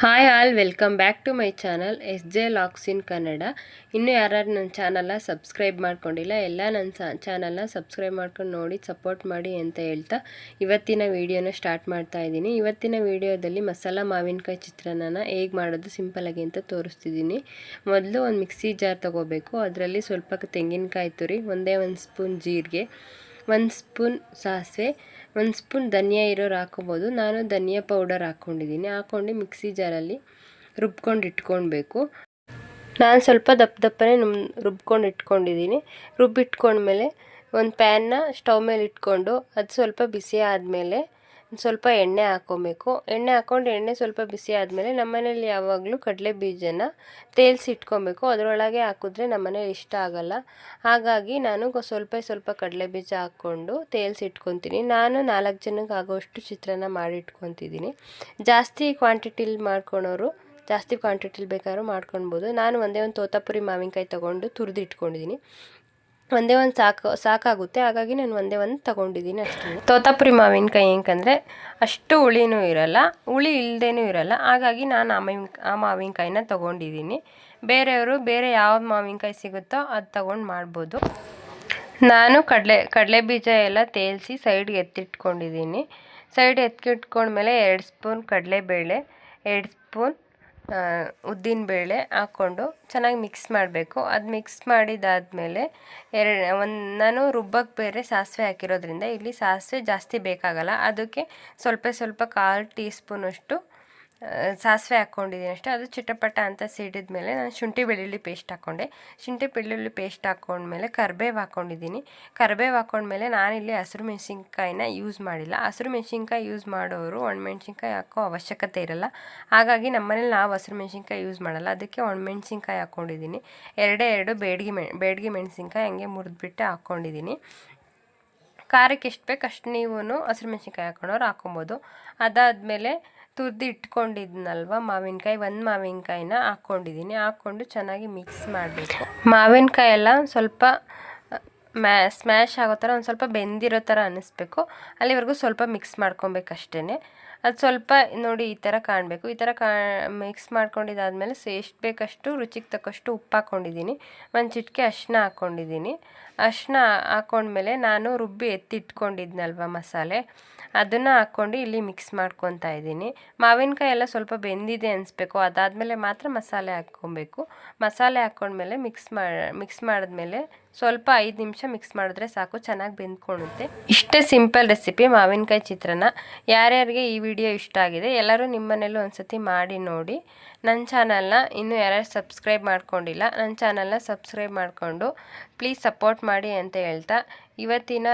Hi all welcome back to my channel S J locks in Kannada ಇನ್ನೂ ಯಾರ್ಯಾರು ನನ್ನ ಚಾನಲ್ನ ಸಬ್ಸ್ಕ್ರೈಬ್ ಮಾಡ್ಕೊಂಡಿಲ್ಲ, ಎಲ್ಲ ನನ್ನ ಚಾನಲ್ನ ಸಬ್ಸ್ಕ್ರೈಬ್ ಮಾಡ್ಕೊಂಡು ನೋಡಿ ಸಪೋರ್ಟ್ ಮಾಡಿ ಅಂತ ಹೇಳ್ತಾ ಇವತ್ತಿನ ವೀಡಿಯೋನ ಸ್ಟಾರ್ಟ್ ಮಾಡ್ತಾ ಇದ್ದೀನಿ. ಇವತ್ತಿನ ವೀಡಿಯೋದಲ್ಲಿ ಮಸಾಲ ಮಾವಿನಕಾಯಿ ಚಿತ್ರಾನ್ನ ಹೇಗೆ ಮಾಡೋದು ಸಿಂಪಲಾಗಿ ಅಂತ ತೋರಿಸ್ತಿದ್ದೀನಿ. ಮೊದಲು ಒಂದು ಮಿಕ್ಸಿ ಜಾರ್ ತೊಗೋಬೇಕು, ಅದರಲ್ಲಿ ಸ್ವಲ್ಪ ತೆಂಗಿನಕಾಯಿ ತುರಿ, ಒಂದೇ ಒಂದು ಸ್ಪೂನ್ ಜೀರಿಗೆ, ಒಂದು ಸ್ಪೂನ್ ಸಾಸಿವೆ ಒಂದು ಸ್ಪೂನ್ ಧನಿಯಾ ಇರೋರು ಹಾಕೋಬೋದು ನಾನು ಧನಿಯಾ ಪೌಡರ್ ಹಾಕ್ಕೊಂಡಿದ್ದೀನಿ. ಹಾಕ್ಕೊಂಡು ಮಿಕ್ಸಿ ಜಾರಲ್ಲಿ ರುಬ್ಕೊಂಡು ಇಟ್ಕೊಳ್ಬೇಕು. ನಾನು ಸ್ವಲ್ಪ ದಪ್ಪ ದಪ್ಪನೇ ನುಮ್ ರುಬ್ಕೊಂಡು ಇಟ್ಕೊಂಡಿದ್ದೀನಿ. ರುಬ್ಬಿಟ್ಕೊಂಡ್ಮೇಲೆ ಒಂದು ಪ್ಯಾನ್ನ ಸ್ಟವ್ ಮೇಲೆ ಇಟ್ಕೊಂಡು ಅದು ಸ್ವಲ್ಪ ಬಿಸಿ ಆದಮೇಲೆ ಸ್ವಲ್ಪ ಎಣ್ಣೆ ಹಾಕ್ಕೊಬೇಕು ಎಣ್ಣೆ ಹಾಕ್ಕೊಂಡು ಎಣ್ಣೆ ಸ್ವಲ್ಪ ಬಿಸಿ ಆದಮೇಲೆ ನಮ್ಮನೇಲಿ ಯಾವಾಗಲೂ ಕಡಲೆ ಬೀಜನ ತೇಲ್ಸಿ ಇಟ್ಕೊಬೇಕು. ಅದರೊಳಗೆ ಹಾಕಿದ್ರೆ ನಮ್ಮನೇಲಿ ಇಷ್ಟ ಆಗಲ್ಲ. ಹಾಗಾಗಿ ನಾನು ಸ್ವಲ್ಪ ಸ್ವಲ್ಪ ಕಡಲೆ ಬೀಜ ಹಾಕ್ಕೊಂಡು ತೇಲ್ಸಿ ಇಟ್ಕೊತೀನಿ. ನಾನು ನಾಲ್ಕು ಜನಕ್ಕೆ ಆಗೋಷ್ಟು ಚಿತ್ರಾನ್ನ ಮಾಡಿ ಇಟ್ಕೊತಿದ್ದೀನಿ. ಜಾಸ್ತಿ ಕ್ವಾಂಟಿಟಿಲಿ ಮಾಡ್ಕೊಳೋರು, ಜಾಸ್ತಿ ಕ್ವಾಂಟಿಟಿಲಿ ಬೇಕಾದ್ರೂ ಮಾಡ್ಕೊಳ್ಬೋದು. ನಾನು ಒಂದೇ ಒಂದು ತೋತಾಪುರಿ ಮಾವಿನಕಾಯಿ ತೊಗೊಂಡು ತುರಿದು ಇಟ್ಕೊಂಡಿದ್ದೀನಿ. ಒಂದೇ ಒಂದು ಸಾಕು, ಸಾಕಾಗುತ್ತೆ. ಹಾಗಾಗಿ ನಾನು ಒಂದೇ ಒಂದು ತೊಗೊಂಡಿದ್ದೀನಿ ಅಷ್ಟೇ. ತೋತಾಪುರಿ ಮಾವಿನಕಾಯಿ ಏನಕ್ಕಂದರೆ ಅಷ್ಟು ಹುಳಿನೂ ಇರಲ್ಲ, ಹುಳಿ ಇಲ್ಲದೇನೂ ಇರಲ್ಲ. ಹಾಗಾಗಿ ನಾನು ಆ ಮಾವಿನ ಆ ಮಾವಿನಕಾಯಿನ ತೊಗೊಂಡಿದ್ದೀನಿ. ಬೇರೆಯವರು ಬೇರೆ ಯಾವ ಮಾವಿನಕಾಯಿ ಸಿಗುತ್ತೋ ಅದು ತೊಗೊಂಡು ಮಾಡ್ಬೋದು. ನಾನು ಕಡಲೆ ಕಡಲೆ ಬೀಜ ಎಲ್ಲ ತೇಲಿಸಿ ಸೈಡ್ಗೆ ಎತ್ತಿಟ್ಕೊಂಡಿದ್ದೀನಿ. ಸೈಡ್ ಎತ್ತಿಟ್ಕೊಂಡ್ಮೇಲೆ ಎರಡು ಸ್ಪೂನ್ ಕಡಲೆಬೇಳೆ, ಎರಡು ಸ್ಪೂನ್ ಉದ್ದಿನಬೇಳೆ ಹಾಕ್ಕೊಂಡು ಚೆನ್ನಾಗಿ ಮಿಕ್ಸ್ ಮಾಡಬೇಕು. ಅದು ಮಿಕ್ಸ್ ಮಾಡಿದಾದಮೇಲೆ ಎರಡು, ಒಂದು, ನಾನು ರುಬ್ಬಕ್ಕೆ ಬೇರೆ ಸಾಸಿವೆ ಹಾಕಿರೋದ್ರಿಂದ ಇಲ್ಲಿ ಸಾಸಿವೆ ಜಾಸ್ತಿ ಬೇಕಾಗಲ್ಲ. ಅದಕ್ಕೆ ಸ್ವಲ್ಪ ಸ್ವಲ್ಪ ಕಾಲು ಟೀ ಸ್ಪೂನಷ್ಟು ಸಾಸಿವೆ ಹಾಕ್ಕೊಂಡಿದ್ದೀನಿ ಅಷ್ಟೇ. ಅದು ಚಿಟಪಟ ಅಂತ ಸಿಡಿದ ಮೇಲೆ ನಾನು ಶುಂಠಿ ಬೆಳ್ಳುಳ್ಳಿ ಪೇಸ್ಟ್ ಹಾಕ್ಕೊಂಡೆ ಶುಂಠಿ ಬೆಳ್ಳುಳ್ಳಿ ಪೇಸ್ಟ್ ಹಾಕ್ಕೊಂಡ್ಮೇಲೆ ಕರ್ಬೇವು ಹಾಕ್ಕೊಂಡಿದ್ದೀನಿ ಕರ್ಬೇವು ಹಾಕ್ಕೊಂಡ್ಮೇಲೆ ನಾನಿಲ್ಲಿ ಹಸಿರು ಮೆಣಸಿನ್ಕಾಯಿನ ಯೂಸ್ ಮಾಡಿಲ್ಲ. ಹಸಿರು ಮೆಣಸಿನ್ಕಾಯಿ ಯೂಸ್ ಮಾಡೋರು ಒಣಮೆಣ್ಸಿನ್ಕಾಯಿ ಹಾಕೋ ಅವಶ್ಯಕತೆ ಇರಲ್ಲ. ಹಾಗಾಗಿ ನಮ್ಮನೇಲಿ ನಾವು ಹಸಿರು ಮೆಣಸಿನ್ಕಾಯಿ ಯೂಸ್ ಮಾಡಲ್ಲ. ಅದಕ್ಕೆ ಒಣಮೆಣ್ಸಿನ್ಕಾಯಿ ಹಾಕ್ಕೊಂಡಿದ್ದೀನಿ ಎರಡೇ ಎರಡು ಬೇಡಿಗೆ ಮೆ, ಬೇಡಿಗೆ ಮೆಣಸಿನ್ಕಾಯಿ ಹಂಗೆ ಮುರಿದ್ಬಿಟ್ಟು ಹಾಕ್ಕೊಂಡಿದ್ದೀನಿ ಖಾರಕ್ಕೆ ಎಷ್ಟು ಬೇಕು ಅಷ್ಟು ನೀವು ಹಸಿರು ಮೆಣಸಿನ್ಕಾಯಿ ಹಾಕ್ಕೊಂಡವ್ರು ಹಾಕೊಬೋದು. ಅದಾದಮೇಲೆ ತುರ್ದು ಇಟ್ಕೊಂಡಿದ್ನಲ್ವ ಮಾವಿನಕಾಯಿ ಒಂದು ಮಾವಿನಕಾಯಿನ ಹಾಕ್ಕೊಂಡಿದ್ದೀನಿ ಹಾಕ್ಕೊಂಡು ಚೆನ್ನಾಗಿ ಮಿಕ್ಸ್ ಮಾಡಬೇಕು. ಮಾವಿನಕಾಯಿ ಎಲ್ಲ ಸ್ವಲ್ಪ ಮ್ಯಾ ಸ್ಮ್ಯಾಶ್ ಆಗೋ ಥರ ಒಂದು ಸ್ವಲ್ಪ ಬೆಂದಿರೋ ಥರ ಅನ್ನಿಸ್ಬೇಕು. ಅಲ್ಲಿವರೆಗೂ ಸ್ವಲ್ಪ ಮಿಕ್ಸ್ ಮಾಡ್ಕೊಬೇಕಷ್ಟೇ ಅದು ಸ್ವಲ್ಪ ನೋಡಿ ಈ ಥರ ಕಾಣಬೇಕು. ಈ ಥರ ಕಾ ಮಿಕ್ಸ್ ಮಾಡ್ಕೊಂಡಿದ್ದಾದಮೇಲೆ ಎಷ್ಟು ಬೇಕಷ್ಟು ರುಚಿಗೆ ತಕ್ಕಷ್ಟು ಉಪ್ಪು ಹಾಕ್ಕೊಂಡಿದ್ದೀನಿ ಒಂದು ಚಿಟಿಕೆ ಅರಿಶಿನ ಹಾಕ್ಕೊಂಡಿದ್ದೀನಿ ಅರಿಶಿನ ಹಾಕ್ಕೊಂಡ್ಮೇಲೆ ನಾನು ರುಬ್ಬಿ ಎತ್ತಿಟ್ಕೊಂಡಿದ್ನಲ್ವ ಮಸಾಲೆ? ಅದನ್ನು ಹಾಕ್ಕೊಂಡು ಇಲ್ಲಿ ಮಿಕ್ಸ್ ಮಾಡ್ಕೊತಾ ಇದ್ದೀನಿ. ಮಾವಿನಕಾಯಿ ಎಲ್ಲ ಸ್ವಲ್ಪ ಬೆಂದಿದೆ ಅನಿಸ್ಬೇಕು. ಅದಾದಮೇಲೆ ಮಾತ್ರ ಮಸಾಲೆ ಹಾಕ್ಕೊಬೇಕು. ಮಸಾಲೆ ಹಾಕ್ಕೊಂಡ್ಮೇಲೆ ಮಿಕ್ಸ್ ಮಾಡಿ ಮಿಕ್ಸ್ ಮಾಡಿದ್ಮೇಲೆ ಸ್ವಲ್ಪ ಐದು ನಿಮಿಷ ಮಿಕ್ಸ್ ಮಾಡಿದ್ರೆ ಸಾಕು, ಚೆನ್ನಾಗಿ ಬೆಂದ್ಕೊಳುತ್ತೆ. ಇಷ್ಟೇ ಸಿಂಪಲ್ ರೆಸಿಪಿ ಮಾವಿನಕಾಯಿ ಚಿತ್ರಾನ್ನ. ಯಾರ್ಯಾರಿಗೆ ಈ ವಿಡಿಯೋ ಇಷ್ಟ ಆಗಿದೆ, ಎಲ್ಲರೂ ನಿಮ್ಮ ಒಂದು ಒಂದ್ಸತಿ ಮಾಡಿ ನೋಡಿ. ನನ್ನ ಚಾನಲ್ನ ಇನ್ನೂ ಯಾರ್ಯಾರು ಸಬ್ಸ್ಕ್ರೈಬ್ ಮಾಡ್ಕೊಂಡಿಲ್ಲ ನನ್ನ ಚಾನಲ್ನ ಸಬ್ಸ್ಕ್ರೈಬ್ ಮಾಡಿಕೊಂಡು ಪ್ಲೀಸ್ ಸಪೋರ್ಟ್ ಮಾಡಿ ಅಂತ ಹೇಳ್ತಾ, ಇವತ್ತಿನ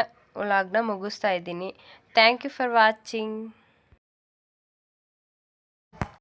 ವ್ಲಾಗ್ನ ಮುಗಿಸ್ತಾ ಇದ್ದೀನಿ. Thank you for watching